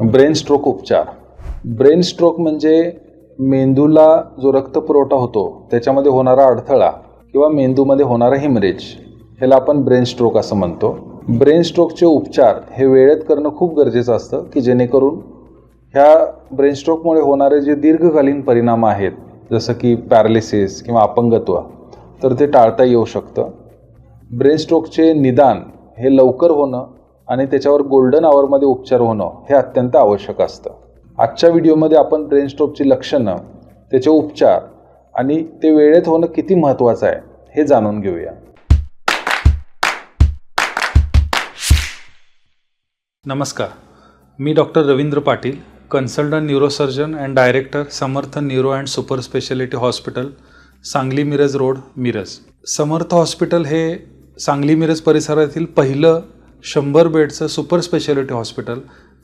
Brain stroke उपचार. Brain stroke म्हणजे मेंदूला जो रक्तपुरवठा होतो त्याच्यामध्ये होणारा अडथळा किंवा मेंदूमध्ये होणारा हिमरेज ह्याला आपण ब्रेन स्ट्रोक असं म्हणतो. ब्रेन स्ट्रोकचे उपचार हे वेळेत करणं खूप गरजेचं असतं की जेणेकरून ह्या ब्रेन स्ट्रोकमुळे होणारे जे दीर्घकालीन परिणाम आहेत जसं की पॅरालिसिस किंवा अपंगत्व तर ते टाळता येऊ शकतं. ब्रेन स्ट्रोकचे निदान हे लवकर होणं आणि त्याच्यावर गोल्डन आवरमध्ये उपचार होणं हे अत्यंत आवश्यक असतं. आजच्या व्हिडिओमध्ये आपण ब्रेन स्ट्रोकची लक्षणं त्याचे उपचार आणि ते वेळेत होणं किती महत्त्वाचं आहे हे जाणून घेऊया. नमस्कार. मी doctor Ravindra Patil consultant neurosurgeon and director Samarth neuro and super speciality hospital Sangli Miraj road Miraj. Samarth hospital हे सांगली मिरज परिसरातील पहिलं शंभर बेडचं सुपर स्पेशालिटी हॉस्पिटल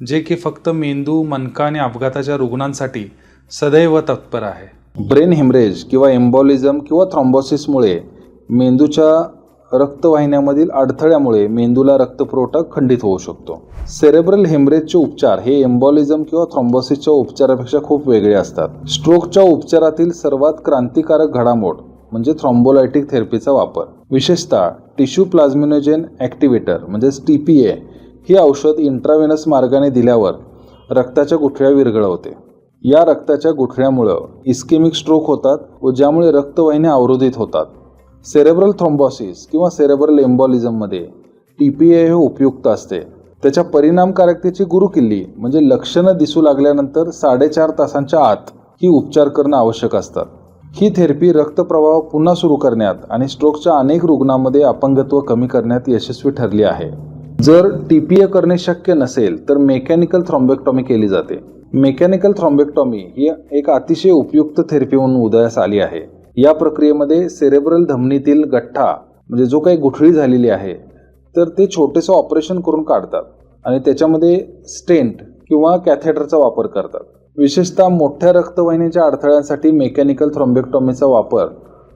जे की फक्त मेंदू मनका आणि अपघाताच्या रुग्णांसाठी सदैव तत्पर आहे. ब्रेन हेमरेज किंवा एम्बॉलिझम किंवा थ्रॉम्बॉसिसमुळे मेंदूच्या रक्तवाहिन्यामधील अडथळ्यामुळे मेंदूला रक्तपुरवठा खंडित होऊ शकतो. सेरेब्रल हेमरेजचे उपचार हे एम्बॉलिझम किंवा थ्रॉम्बॉसिसच्या उपचारापेक्षा खूप वेगळे असतात. स्ट्रोकच्या उपचारातील सर्वात क्रांतिकारक घडामोड म्हणजे थ्रॉम्बोलायटिक थेरपीचा वापर. विशेषतः टिश्यू प्लाझ्मिनोजेन ॲक्टिवेटर म्हणजेच टी पी ए ही औषध इंट्रावेनस मार्गाने दिल्यावर रक्ताच्या गुठळ्या विरघळवते. या रक्ताच्या गुठळ्यामुळं इस्केमिक स्ट्रोक होतात व ज्यामुळे रक्तवाहिन्या अवरोधित होतात. सेरेब्रल थ्रॉम्बॉसिस किंवा सेरेब्रल एम्बॉलिझममध्ये टी पी ए हे उपयुक्त असते. त्याच्या परिणामकारकतेची गुरुकिल्ली म्हणजे लक्षणं दिसू लागल्यानंतर साडेचार तासांच्या आत ही उपचार करणं आवश्यक असतात ही थेरपी रक्तप्रवाह पुन्हा सुरू करण्यात आणि स्ट्रोकच्या अनेक रुग्णांमध्ये अपंगत्व कमी करण्यात यशस्वी ठरली आहे. जर टी पी ए करणे शक्य नसेल तर मेकॅनिकल थ्रॉम्बेक्टॉमी केली जाते. मेकॅनिकल थ्रॉम्बेक्टॉमी ही एक अतिशय उपयुक्त थेरपी म्हणून उदयास आली आहे. या प्रक्रियेमध्ये सेरेब्रल धमनीतील गठ्ठा म्हणजे जो काही गुठळी झालेली आहे तर ते छोटेसं ऑपरेशन करून काढतात आणि त्याच्यामध्ये स्टेंट किंवा कॅथेटरचा वापर करतात. विशेषतः मोठ्या रक्तवाहिनीच्या अडथळ्यांसाठी मेकॅनिकल थ्रॉम्बेक्टॉमीचा वापर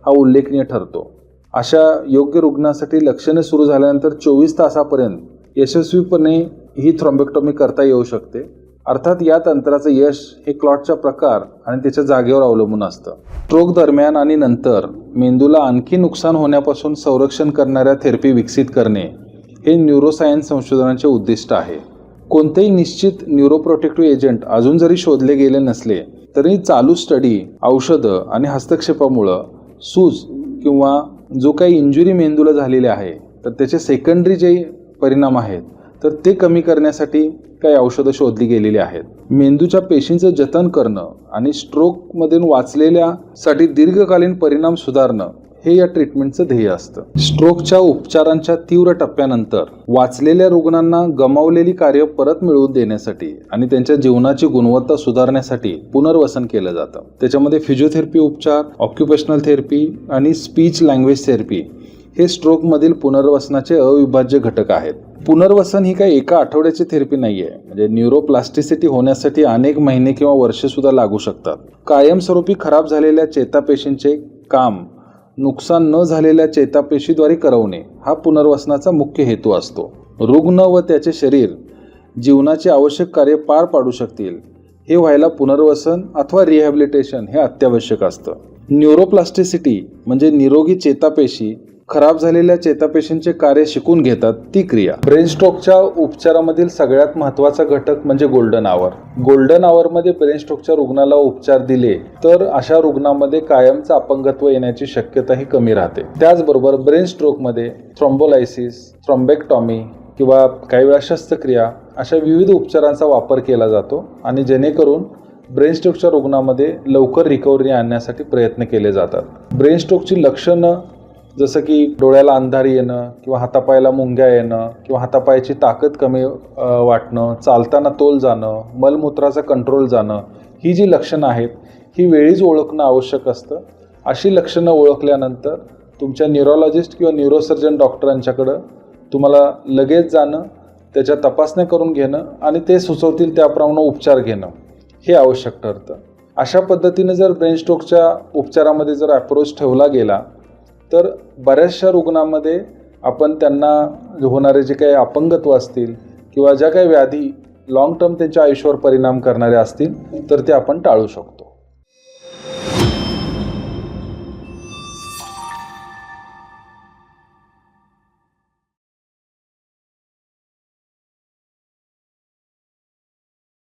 हा उल्लेखनीय ठरतो. अशा योग्य रुग्णासाठी लक्षणे सुरू झाल्यानंतर चोवीस तासापर्यंत यशस्वीपणे ही थ्रॉम्बेक्टॉमी करता येऊ शकते. अर्थात या तंत्राचं यश हे क्लॉटच्या प्रकार आणि त्याच्या जागेवर अवलंबून असतं. स्ट्रोक दरम्यान आणि नंतर मेंदूला आणखी नुकसान होण्यापासून संरक्षण करणाऱ्या थेरपी विकसित करणे हे न्यूरोसायन्स संशोधनाचे उद्दिष्ट आहे. कोणतेही निश्चित न्यूरोप्रोटेक्टिव्ह एजंट अजून जरी शोधले गेले नसले तरी चालू स्टडी औषधं आणि हस्तक्षेपामुळं सूज किंवा जो काही इंजुरी मेंदूला झालेली आहे तर त्याचे सेकंडरी जे परिणाम आहेत तर ते कमी करण्यासाठी काही औषधं शोधली गेलेली आहेत. मेंदूच्या पेशींचं जतन करणं आणि स्ट्रोकमधून वाचलेल्यासाठी दीर्घकालीन परिणाम सुधारणं हे या ट्रीटमेंटचं ध्येय असतं. स्ट्रोकच्या उपचारांच्या तीव्र टप्प्यानंतर वाचलेल्या रुग्णांना गमावलेली कार्य परत मिळवून देण्यासाठी आणि त्यांच्या जीवनाची गुणवत्ता सुधारण्यासाठी पुनर्वसन केलं जातं. त्याच्यामध्ये फिजिओथेरपी उपचार ऑक्युपेशनल थेरपी आणि स्पीच लँग्वेज थेरपी हे स्ट्रोकमधील पुनर्वसनाचे अविभाज्य घटक आहेत. पुनर्वसन ही काही एका आठवड्याची थेरपी नाही आहे म्हणजे न्यूरोप्लास्टिसिटी होण्यासाठी अनेक महिने किंवा वर्षे सुद्धा लागू शकतात. कायमस्वरूपी खराब झालेल्या चेतापेशींचे काम नुकसान न झालेल्या चेतापेशीद्वारे करवणे हा पुनर्वसनाचा मुख्य हेतू असतो. रुग्ण व त्याचे शरीर जीवनाचे आवश्यक कार्य पार पाडू शकतील. हे व्हायला पुनर्वसन अथवा रिहॅबिलिटेशन हे अत्यावश्यक असतं. न्यूरोप्लास्टिसिटी म्हणजे निरोगी चेतापेशी खराब झालेल्या चेतापेशींचे कार्य शिकून घेतात ती क्रिया. ब्रेन स्ट्रोकच्या उपचारामधील सगळ्यात महत्त्वाचा घटक म्हणजे गोल्डन आवर गोल्डन आवरमध्ये ब्रेन स्ट्रोकच्या रुग्णाला उपचार दिले तर अशा रुग्णामध्ये कायमचं अपंगत्व येण्याची शक्यताही कमी राहते. त्याचबरोबर ब्रेन स्ट्रोकमध्ये थ्रॉम्बोलायसिस थ्रॉम्बेक्टॉमी किंवा काही वेळा शस्त्रक्रिया अशा विविध उपचारांचा वापर केला जातो आणि जेणेकरून ब्रेन स्ट्रोकच्या रुग्णामध्ये लवकर रिकव्हरी आणण्यासाठी प्रयत्न केले जातात. ब्रेन स्ट्रोकची लक्षणं जसं की डोळ्याला अंधारी येणं किंवा हातापायाला मुंग्या येणं किंवा हातापायाची ताकद कमी वाटणं चालताना तोल जाणं मलमूत्राचा कंट्रोल जाणं ही जी लक्षणं आहेत ही वेळीच ओळखणं आवश्यक असतं. अशी लक्षणं ओळखल्यानंतर तुमच्या न्यूरोलॉजिस्ट किंवा न्यूरोसर्जन डॉक्टरांच्याकडं तुम्हाला लगेच जाणं त्याच्या तपासण्या करून घेणं आणि ते सुचवतील त्याप्रमाणे उपचार घेणं हे आवश्यक ठरतं. अशा पद्धतीने जर ब्रेन स्ट्रोकच्या उपचारामध्ये जर अप्रोच ठेवला गेला तर बऱ्याचशा रुग्णांमध्ये आपण त्यांना होणारे जे काही अपंगत्व असतील किंवा ज्या काही व्याधी लॉंग टर्म त्यांच्या आयुष्यावर परिणाम करणारे असतील तर ते आपण टाळू शकतो.